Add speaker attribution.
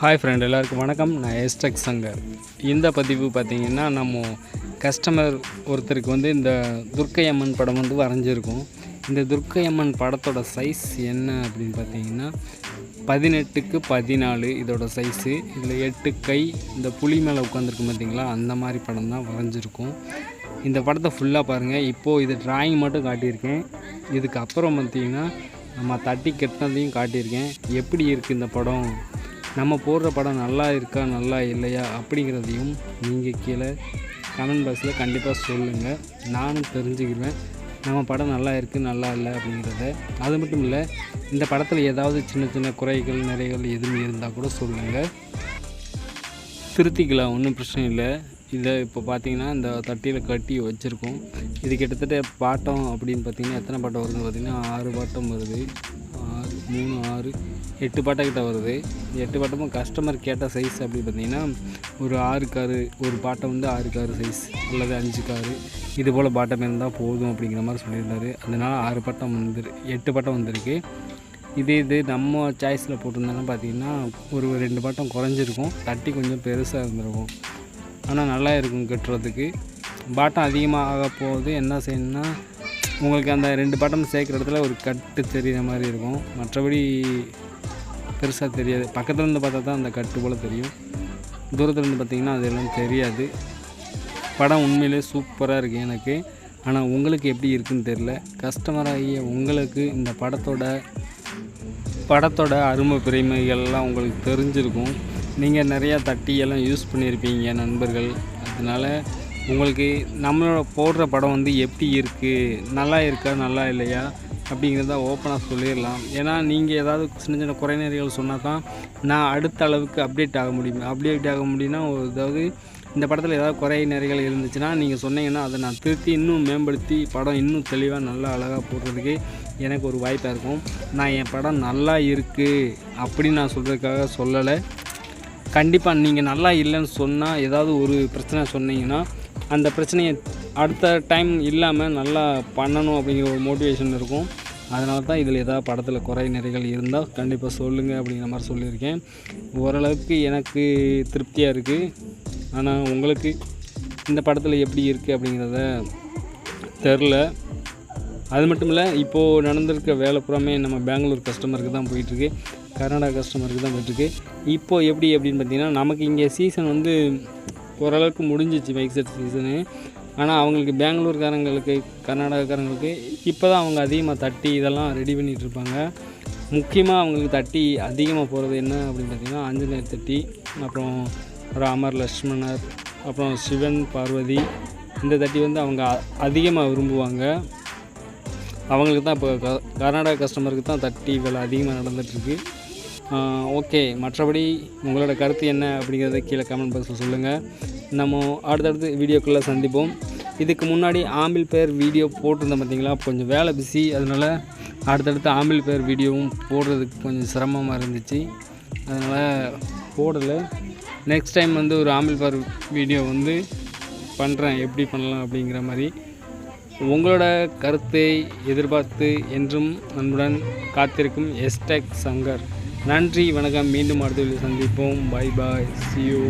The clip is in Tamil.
Speaker 1: ஹாய் ஃப்ரெண்ட் எல்லாருக்கும் வணக்கம். நான் எஸ்டெக் சங்கர் இந்த பதிவு பார்த்திங்கன்னா நம்ம கஸ்டமர் ஒருத்தருக்கு வந்து இந்த துர்க்கை அம்மன் படம் வந்து வரைஞ்சிருக்கோம். இந்த துர்க்கை அம்மன் படத்தோட சைஸ் என்ன அப்படின்னு பார்த்தீங்கன்னா பதினெட்டுக்கு பதினாலு இதோட சைஸு இதில் எட்டு கை இந்த புலி மேலே உட்காந்துருக்கு பார்த்தீங்களா அந்த மாதிரி படம் தான் வரைஞ்சிருக்கோம். இந்த படத்தை ஃபுல்லாக பாருங்கள் இப்போது இது டிராயிங் மட்டும் காட்டியிருக்கேன். இதுக்கு அப்புறம் பார்த்தீங்கன்னா நம்ம தட்டி கெட்டினதையும் காட்டியிருக்கேன். எப்படி இருக்குது இந்த படம்? நம்ம போடுற படம் நல்லா இருக்கா நல்லா இல்லையா அப்படிங்கிறதையும் நீங்கள் கீழே கமெண்ட் பாக்ஸில் கண்டிப்பாக சொல்லுங்கள் நானும் தெரிஞ்சுக்கிடுவேன் நம்ம படம் நல்லா இருக்குது நல்லா இல்லை அப்படிங்கிறத. அது மட்டும் இல்லை இந்த படத்தில் ஏதாவது சின்ன சின்ன குறைகள் நிறைகள் எதுவும் இருந்தால் கூட சொல்லுங்கள் திருத்திக்கலாம் ஒன்றும் பிரச்சனை இல்லை. இதை இப்போ பார்த்தீங்கன்னா இந்த தட்டியில் கட்டி வச்சுருக்கோம். இது கிட்டத்தட்ட பாட்டம் அப்படின்னு பார்த்தீங்கன்னா எத்தனை பாட்டம் வருதுன்னு பார்த்தீங்கன்னா ஆறு பாட்டம் வருது. ஆறு மூணு ஆறு எட்டு பாட்டம் கிட்ட வருது. எட்டு பாட்டமும் கஸ்டமர் கேட்ட சைஸ் அப்படி பார்த்தீங்கன்னா ஒரு ஆறு காரு ஒரு பாட்டம் வந்து ஆறு காரு சைஸ் அல்லது அஞ்சு காரு இது போல் பாட்டம் இருந்தால் போதும் அப்படிங்கிற மாதிரி சொல்லியிருந்தாரு. அதனால் ஆறு பட்டம் வந்துரு எட்டு பட்டம் வந்திருக்கு. இதே இது நம்ம சாய்ஸில் போட்டிருந்தாலும் பார்த்தீங்கன்னா ஒரு ரெண்டு பாட்டம் குறைஞ்சிருக்கும். தட்டி கொஞ்சம் பெருசாக இருந்திருக்கும். ஆனால் நல்லா இருக்கும் கட்டுறதுக்கு. பாட்டம் அதிகமாக ஆக போகுது. என்ன செய்யணும்னா உங்களுக்கு அந்த ரெண்டு பாட்டம் சேர்க்குற இடத்துல ஒரு கட்டு தெரிகிற மாதிரி இருக்கும். மற்றபடி பெருசாக தெரியாது. பக்கத்துலேருந்து பார்த்தா தான் அந்த கட்டு போல் தெரியும். தூரத்துலேருந்து பார்த்தீங்கன்னா அதெல்லாம் தெரியாது. படம் உண்மையிலே சூப்பராக இருக்குது எனக்கு. ஆனால் உங்களுக்கு எப்படி இருக்குன்னு தெரில கஸ்டமராகிய உங்களுக்கு இந்த படத்தோட படத்தோட அருமை பெருமைகள்லாம் உங்களுக்கு தெரிஞ்சிருக்கும். நீங்கள் நிறையா தட்டியெல்லாம் யூஸ் பண்ணியிருப்பீங்க நண்பர்கள். அதனால் உங்களுக்கு நம்மளோட போடுற படம் வந்து எப்படி இருக்குது நல்லா இருக்கா நல்லா இல்லையா? அப்படிங்கிறத ஓப்பனாக சொல்லிடலாம். ஏன்னா நீங்கள் ஏதாவது சின்ன சின்ன குறைநிறைகள் சொன்னால் தான் நான் அடுத்த அளவுக்கு அப்டேட் ஆக முடியும். அப்டேட் ஆக முடியும்னா ஒரு- அதாவது இந்த படத்தில் ஏதாவது குறை நிறைகள் இருந்துச்சுன்னா நீங்கள் சொன்னீங்கன்னா அதை நான் திருத்தி இன்னும் மேம்படுத்தி படம் இன்னும் தெளிவாக நல்லா அழகாக போடுறதுக்கு எனக்கு ஒரு வாய்ப்பாக இருக்கும். நான் என் படம் நல்லா இருக்குது அப்படின்னு நான் சொல்கிறதுக்காக சொல்லலை. கண்டிப்பாக நீங்கள் நல்லா இல்லைன்னு சொன்னால் ஏதாவது ஒரு பிரச்சனை சொன்னீங்கன்னா அந்த பிரச்சனையை அடுத்த டைம் இல்லாமல் நல்லா பண்ணணும் அப்படிங்கிற ஒரு மோட்டிவேஷன் இருக்கும். அதனால தான் இதில் ஏதாவது படத்தில் குறை நிறைகள் இருந்தால் கண்டிப்பாக சொல்லுங்கள் அப்படிங்கிற மாதிரி சொல்லியிருக்கேன். ஓரளவுக்கு எனக்கு திருப்தியாக இருக்குது ஆனால் உங்களுக்கு இந்த படத்தில் எப்படி இருக்குது அப்படிங்கிறத தெரில. அது மட்டும் இல்லை இப்போது நடந்திருக்க வேலை புறமே நம்ம பெங்களூர் கஸ்டமருக்கு தான் போயிட்டுருக்கு. கர்நாடகா கஸ்டமருக்கு தான் போயிட்டுருக்கு. இப்போது எப்படி அப்படின்னு பார்த்தீங்கன்னா நமக்கு இங்கே சீசன் வந்து ஓரளவுக்கு முடிஞ்சிச்சு பைக் செட் சீசனு ஆனால் அவங்களுக்கு பெங்களூர்காரங்களுக்கு கர்நாடகக்காரங்களுக்கு இப்போ தான் அவங்க அதிகமாக தட்டி இதெல்லாம் ரெடி பண்ணிகிட்டு இருப்பாங்க. முக்கியமாக அவங்களுக்கு தட்டி அதிகமாக போகிறது என்ன அப்படின்னு பார்த்தீங்கன்னா ஆஞ்சநேயர் தட்டி அப்புறம் ராமர் லக்ஷ்மணர் அப்புறம் சிவன் பார்வதி இந்த தட்டி வந்து அவங்க அதிகமாக விரும்புவாங்க. அவங்களுக்கு தான் இப்போ க கர்நாடகா கஸ்டமருக்கு தான் தட்டி விலை அதிகமாக நடந்துகிட்ருக்கு ஓகே மற்றபடி உங்களோட கருத்து என்ன அப்படிங்கிறத கீழே கமெண்ட் பாக்ஸில் சொல்லுங்கள் நம்ம அடுத்தடுத்து வீடியோக்குள்ளே சந்திப்போம். இதுக்கு முன்னாடி ஆம்பிள் பேர் வீடியோ போட்டிருந்தேன் பார்த்தீங்களா? கொஞ்சம் வேலை பிஸி அதனால் அடுத்தடுத்து ஆம்பிள் பேர் வீடியோவும் போடுறதுக்கு கொஞ்சம் சிரமமாக இருந்துச்சு. அதனால் போடலை. நெக்ஸ்ட் டைம் வந்து ஒரு ஆம்பிள் பேர் வீடியோ வந்து பண்ணுறேன் எப்படி பண்ணலாம் அப்படிங்கிற மாதிரி. உங்களோட கருத்தை எதிர்பார்த்து என்றும் அன்புடன் காத்திருக்கும் எஸ்டெக் சங்கர் நன்றி வணக்கம். மீண்டும் அடுத்த சந்திப்போம். Bye bye see you